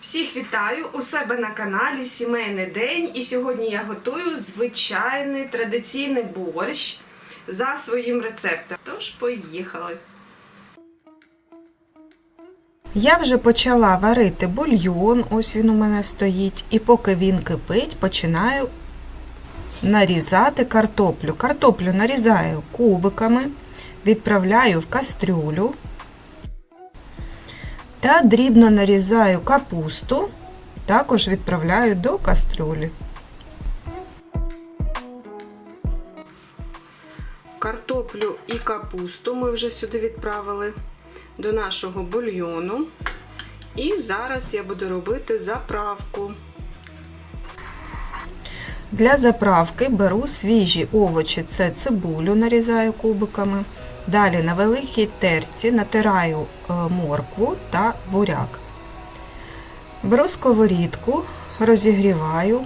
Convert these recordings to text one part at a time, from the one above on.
Всіх вітаю у себе на каналі Сімейний день. І сьогодні я готую звичайний традиційний борщ за своїм рецептом. Тож поїхали. Я вже почала варити бульйон, ось він у мене стоїть, і поки він кипить, починаю нарізати картоплю. Картоплю нарізаю кубиками, відправляю в кастрюлю та дрібно нарізаю капусту, також відправляю до кастрюлі. Картоплю і капусту ми вже сюди відправили до нашого бульйону. І зараз я буду робити заправку. Для заправки беру свіжі овочі, це цибулю нарізаю кубиками. Далі на великій терці натираю е, моркву та буряк. Беру сковорідку, розігріваю,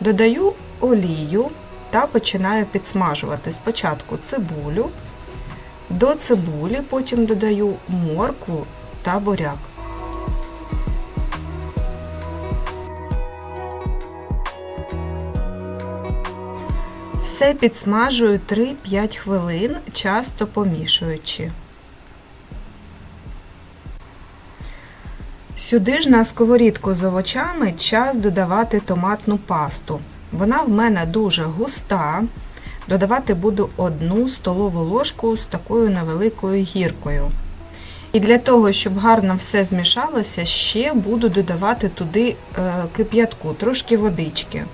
додаю олію та починаю підсмажувати спочатку цибулю, до цибулі потім додаю моркву та буряк. Все підсмажую 3-5 хвилин, часто помішуючи. Сюди ж на сковорідку з овочами час додавати томатну пасту. Вона в мене дуже густа. Додавати буду одну столову ложку з такою невеликою гіркою. І для того, щоб гарно все змішалося, ще буду додавати туди е, кип'ятку, трошки водички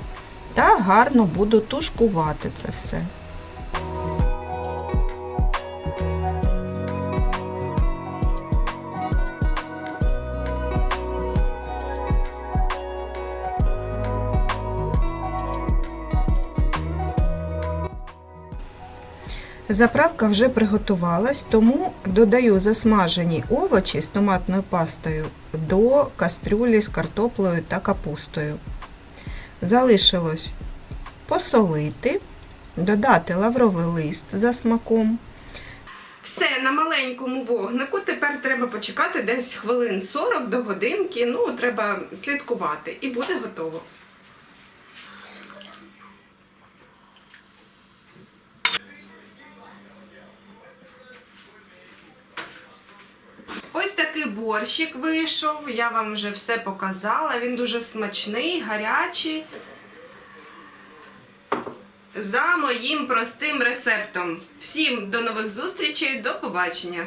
та гарно буду тушкувати це все. Заправка вже приготувалась, тому додаю засмажені овочі з томатною пастою до кастрюлі з картоплею та капустою. Залишилось посолити, додати лавровий лист за смаком. Все на маленькому вогнику. Тепер треба почекати десь хвилин 40 до годинки. Ну, треба слідкувати, і буде готово. Ось такий борщик вийшов. Я вам вже все показала. Він дуже смачний, гарячий. За моїм простим рецептом. Всім до нових зустрічей, до побачення!